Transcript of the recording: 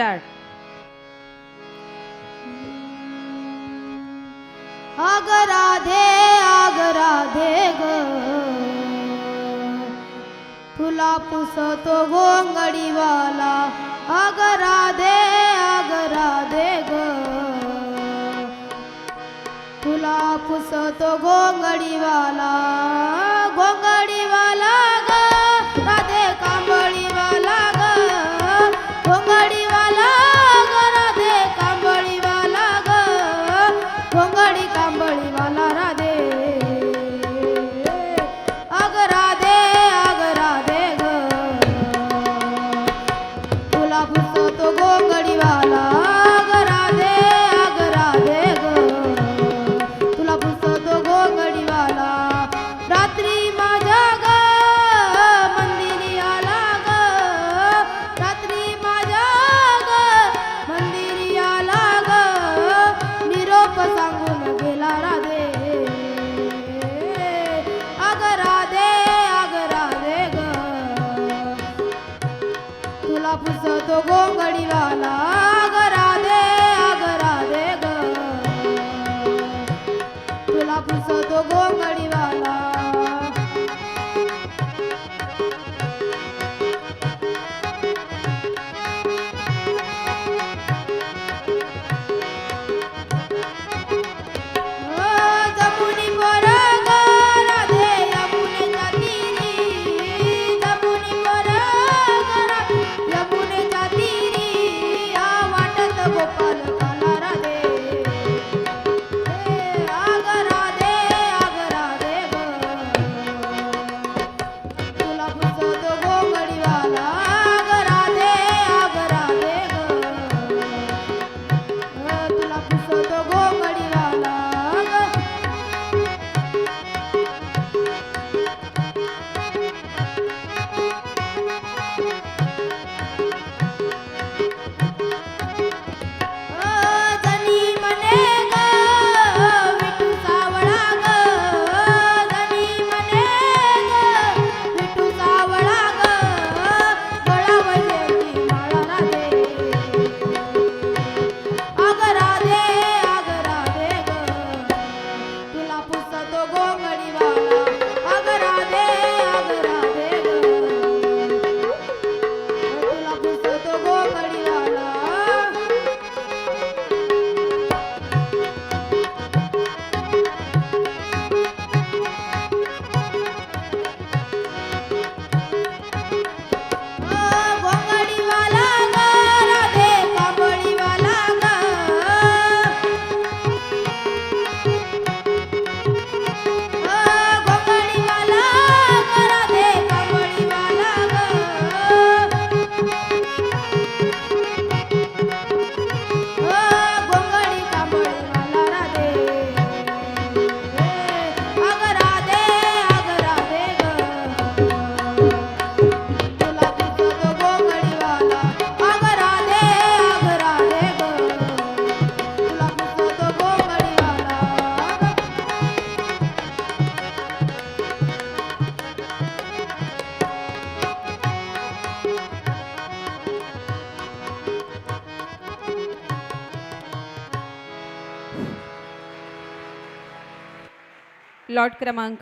Start आग राधे आग राधे ग. फुला पुसतो गोंगडीवाला. आग राधे आग राधे ग. फुला पुसतो गोंगडीवाला. गोंगडीवाला. सांगून गेला राधे. अग राधे अग राधे ग. तुला गोंगडीला. लॉट क्रमांक